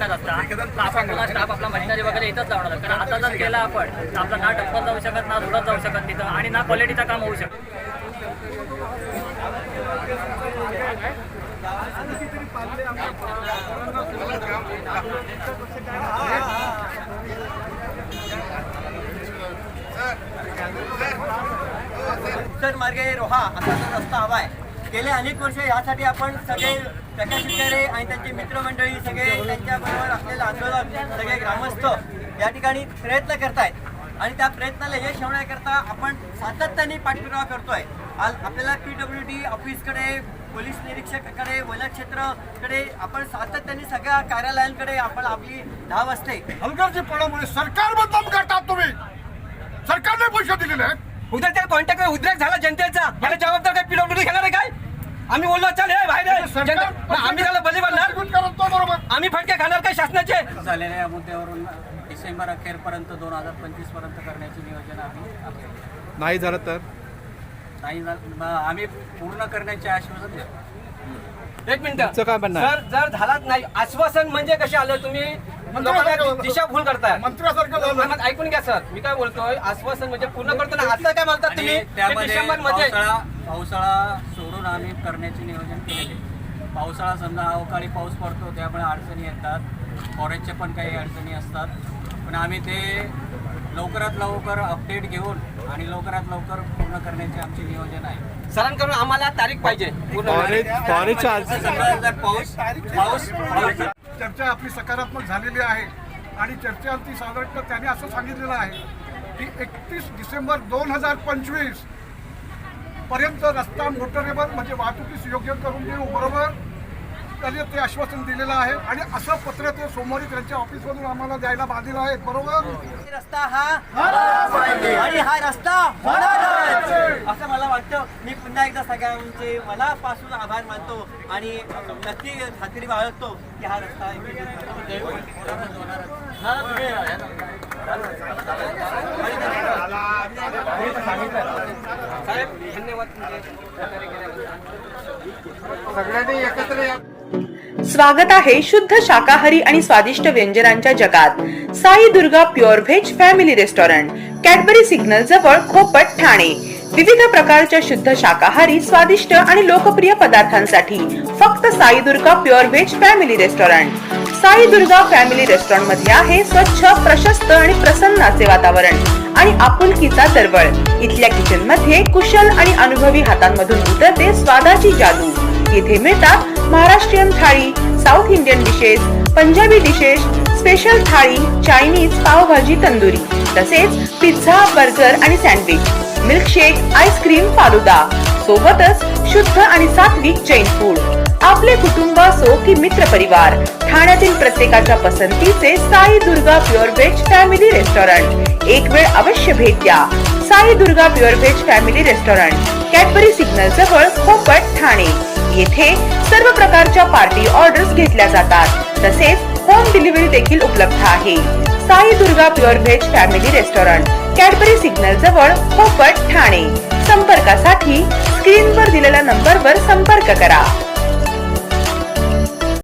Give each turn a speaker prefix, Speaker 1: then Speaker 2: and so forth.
Speaker 1: झाला असता आपण पुन्हा स्टाफ आपला मशिनरी वगैरे इथंच लावणार कारण आता जर केला आपण तर आपला ना टप्पल जाऊ शकत ना रुळत जाऊ शकत तिथं आणि ना क्वालिटीचं काम होऊ शकत.
Speaker 2: उत्तर मार्गे रोहा असा जो रस्ता हवा आहे गेले अनेक वर्ष यासाठी आपण सगळे प्रकाश शिकारे आणि त्यांचे मित्रमंडळी सगळे त्यांच्याबरोबर असलेले आंदोलक सगळे ग्रामस्थ या ठिकाणी प्रयत्न करतायत. आणि त्या प्रयत्नाला यश होण्याकरता आपण सातत्याने पाठपुरावा करतोय. आज आपल्याला पी डब्ल्यू डी ऑफिसकडे पोलीस निरीक्षकाकडे वनक्षेत्रकडे आपण सातत्याने सगळ्या कार्यालयांकडे आपण आपली धाव असते.
Speaker 3: हलगर्जीपणामुळे सरकार बदनाम करतात तुम्ही. सरकारने पैसे दिलेले आहेत.
Speaker 4: उद्या कॉन्टॅक्ट उद्रेक झाला जनतेचा. याला जबाबदार काय पीडब्ल्यूडी घेणार आहे काय? आम्ही बोललो चल हे बाहेर आहे. जनता- आम्ही त्याला बली बनणार आम्ही फटके खाणार काय शासनाचे?
Speaker 5: झालेल्या या मुद्द्यावरून डिसेंबर अखेरपर्यंत दोन हजार पंचवीसपर्यंत करण्याचे नियोजन आम्ही आखले.
Speaker 6: नाही झालं तर?
Speaker 5: नाही झालं मग आम्ही पूर्ण करण्याचे आश्वासन देतो.
Speaker 4: एक मिनिट.
Speaker 6: तुमचं काय म्हणणं आहे?
Speaker 4: सर जर झालाच नाही आश्वासन म्हणजे कसे आलं तुम्ही? लोकांना दिशाभूल करताय.
Speaker 3: मंत्र्यासारखं
Speaker 4: ऐकून घ्या सर. मी काय बोलतोय आश्वासन म्हणजे पूर्ण करतो ना असं काय म्हणतात तुम्ही?
Speaker 5: आणि त्यामध्ये
Speaker 4: डिसेंबरमध्ये
Speaker 5: पावसाळा पावसाळा सोडून आम्ही करण्याचे नियोजन केलेले. पावसाळा समजा अवकाळी पाऊस पडतो त्यामुळे अडचणी येतात. फॉरेस्टचे पण काही अडचणी असतात. पण आम्ही ते लवकरात लवकर अपडेट घेऊन आणि लवकरात लवकर पूर्ण करण्याचे आमचे नियोजन आहे.
Speaker 4: सरांकडून आम्हाला तारीख पाहिजे.
Speaker 6: फॉरेस्टच्या
Speaker 3: चर्चा आपली सकारात्मक झालेली आहे. आणि चर्चेवरती साधारणतः त्याने असं सांगितलेलं आहे की एकतीस डिसेंबर दोन हजार पंचवीस पर्यंत रस्ता मोटरेबल म्हणजे वाहतुकीस योग्य करून देऊ बरोबर? त्याने ते आश्वासन दिलेलं आहे. आणि असं पत्र ते सोमवारी त्यांच्या ऑफिसमधून आम्हाला द्यायला बांधलेलं आहे बरोबर?
Speaker 2: रस्ता हा आणि हा रस्ता असं मला वाटतं. मी पुन्हा एकदा सगळ्यांचे मनापासून आभार मानतो आणि नक्की खात्री बाळगतो की हा रस्ता
Speaker 7: स्वागत आहे शुद्ध शाकाहारी आणि स्वादिष्ट व्यंजनांच्या जगात. Sai Durga pure veg family restaurant Cadbury signal जवळ खोपट ठाणे. विविध प्रकारच्या शुद्ध शाकाहारी स्वादिष्ट आणि लोकप्रिय पदार्थांसाठी फक्त Sai Durga pure veg family restaurant. Sai Durga family रेस्टॉरंटमध्ये आहे स्वच्छ प्रशस्त आणि प्रसन्न असे वातावरण आणि आपुलकीचा दरवळ इथल्या किचनमध्ये कुशल आणि अनुभवी हातांमधून उतरते स्वादाची जादू. येथे मिळतात Maharashtrian thali South Indian dishes Punjabi dishes special thali Chinese pav bhaji tandoori तसेच पिझ्झा बर्गर आणि sandwich milkshake ice cream falooda. सोबतच शुद्ध आणि सात्विक जैन फूड आपले कुटुंब असो की मित्र परिवार. ठाण्यातील प्रत्येकाच्या पसंतीचे Sai Durga pure veg family restaurant. एक वेळ अवश्य भेट द्या. Sai Durga pure veg family restaurant Cadbury signal जवळ खोपट ठाणे. येथे सर्व प्रकारच्या पार्टी ऑर्डर्स घेतल्या जातात. तसेच होम डिलिव्हरी देखील उपलब्ध आहे. Sai Durga pure veg family restaurant Cadbury signal जवळ खोपट ठाणे. संपर्कासाठी स्क्रीनवर दिलेल्या नंबरवर संपर्क करा.